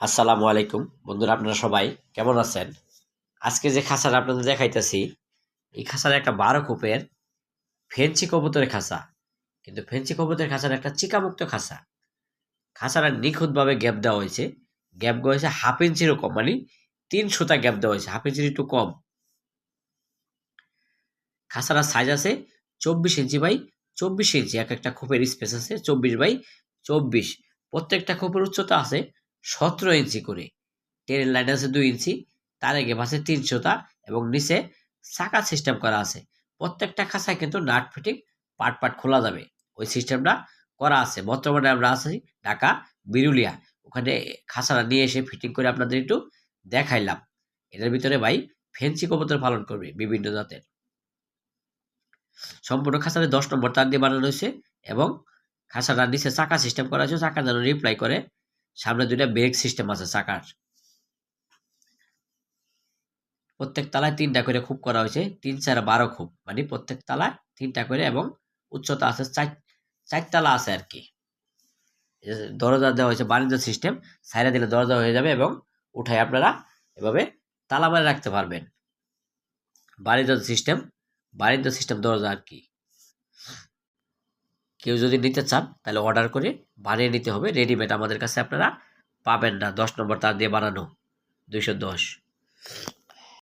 আসসালামু আলাইকুম। বন্ধুরা, আপনারা সবাই কেমন আছেন? আজকে যে খাঁচাটা আপনাদের দেখাইতেছি, এই খাঁচাটা একটা বারো কূপের ফেন্সি কবুতরের খাঁচা। কিন্তু ফেন্সি কবুতরের খাঁচাটা একটা চিকামুক্ত খাঁচা। খাঁচাটা নিখুঁতভাবে গ্যাপ দেওয়া হয়েছে। গ্যাপ দেওয়া হয়েছে হাফ ইঞ্চিরও কম মানে তিন সুতা গ্যাপ দেওয়া হয়েছে, হাফ ইঞ্চির একটু কম। খাঁচাটার সাইজ আছে চব্বিশ ইঞ্চি বাই চব্বিশ ইঞ্চি, এক একটা খোপের স্পেস আছে চব্বিশ বাই চব্বিশ। প্রত্যেকটা খোপের উচ্চতা আছে সতেরো ইঞ্চি করে। ট্রেনের লাইন আছে দুই ইঞ্চি, তার আগে পাশে তিনশোটা এবং নিচে চাকা সিস্টেম করা আছে। প্রত্যেকটা খাঁচায় কিন্তু নাট ফিটিং পার্ট পার্ট খোলা যাবে। ওই সিস্টেমটা করা আছে। বর্তমানে আমরা আছি ঢাকা বিরুলিয়া। ওখানে খাঁচাটা নিয়ে এসে ফিটিং করে আপনাদের একটু দেখাইলাম। এটার ভিতরে ভাই ফেন্সি কবুতর পালন করবে বিভিন্ন জাতের। সম্পূর্ণ খাঁচাতে দশ নম্বর তার দিয়ে বানানো হয়েছে এবং খাঁচাটার নিচে চাকা সিস্টেম করা হয়েছে চাকা যেন রিপ্লাই করে সামনে দুইটা ব্রেক সিস্টেম আছে চাকার। প্রত্যেক তালায় তিনটা করে খুব করা হয়েছে, তিন চার বারো খুব। মানে প্রত্যেক তালায় তিনটা করে এবং উচ্চতা আছে চার চারতলা আছে আর কি। দরজা দেওয়া হয়েছে বাণিজ্য সিস্টেম, সাইডে দিলে দরজা হয়ে যাবে এবং উঠায় আপনারা এভাবে তালা মারে রাখতে পারবেন। বাণিজ্য সিস্টেম বাণিজ্য সিস্টেম দরজা আর কি। কেউ যদি নিতে চান, তাহলে অর্ডার করে বানিয়ে নিতে হবে। রেডিমেড আমাদের কাছে আপনারা পাবেন না। দশ নম্বর তার দিয়ে বানানো। দুইশো দশ।